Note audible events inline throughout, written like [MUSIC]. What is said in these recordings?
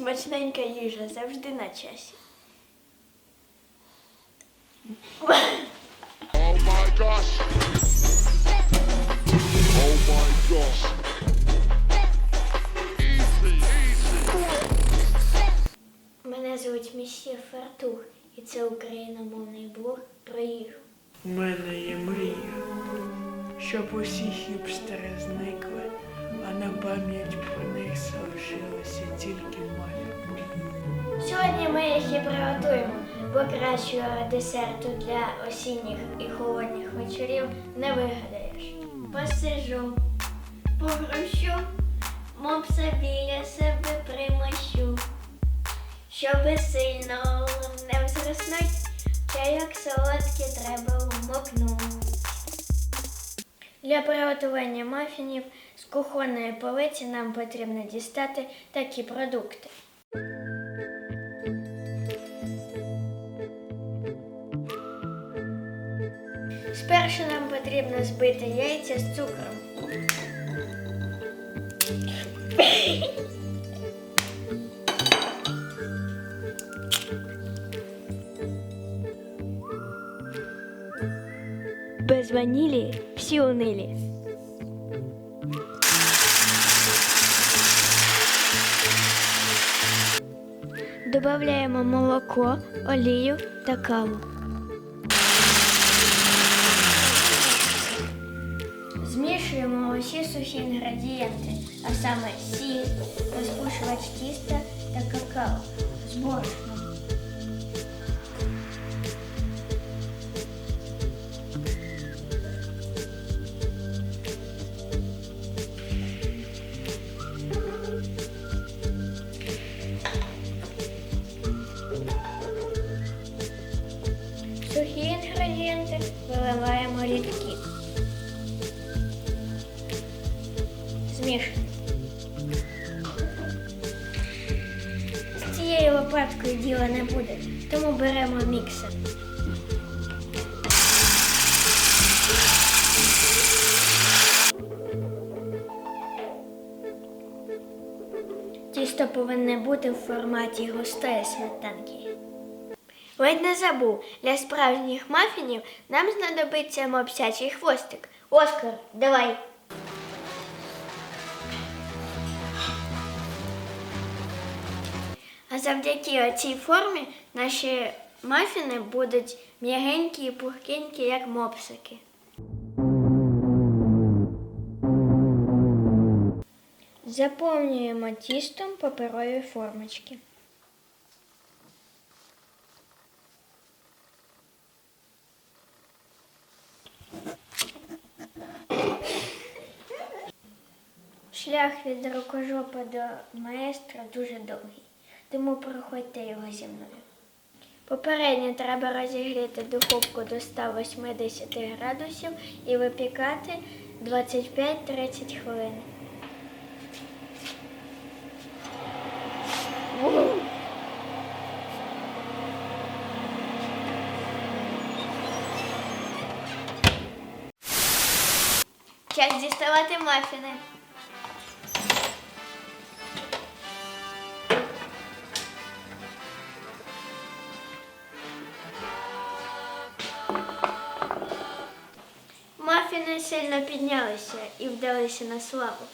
Смачненька їжа завжди на часі. Мене звуть Місія Фартух, і це україномовний блог про їжу. У мене є мрія, щоб усі хіпстери зникли, а на пам'ять про Сьогодні ми і приготуємо, бо кращого десерту для осінніх і холодних вечорів не вигадаєш. Посижу, погрущу, мопса біля себе примощу. Щоби сильно не взроснуть, чайок солодкий треба вмокнуть. Для приготування мафінів з кухонної полиці нам потрібно дістати такі продукти. Спершу нам потрібно збити яйця з цукром. Без ванілі всі унилі. Добавляємо молоко, олію та каву. Змішуємо усі сухі інгредієнти, а саме сіль, розпушувач тіста та какао з борошном. Сухі інгредієнти виливаємо рідкі. Змішуємо. З цією лопаткою діла не буде, тому беремо міксер. Тісто повинне бути в форматі густої сметанки. Ледь не забув, для справжніх мафінів нам знадобиться мопсячий хвостик. Оскар, давай. А завдяки цій формі наші мафіни будуть м'ягенькі і пухкенькі, як мопсики. Заповнюємо тістом паперові формочки. Шлях від рукожопа до маестра дуже довгий, тому проходьте його зі мною. Попередньо треба розігріти духовку до 180 градусів і випікати 25-30 хвилин. Час діставати мафіни. Мафіни сильно піднялися і вдалися на славу.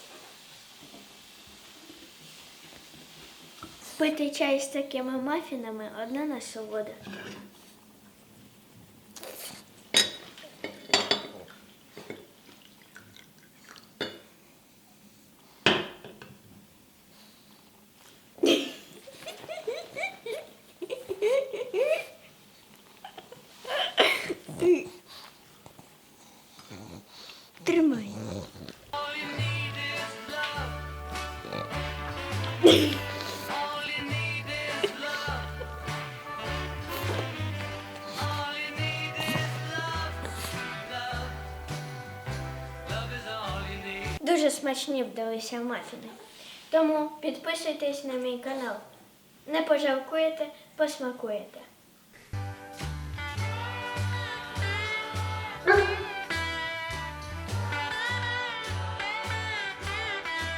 Пити чай з такими мафінами одна насолода. Тримай. [LAUGHS] Дуже смачні вдалися мафіни. Тому підписуйтесь на мій канал. Не пожалкуєте, посмакуєте.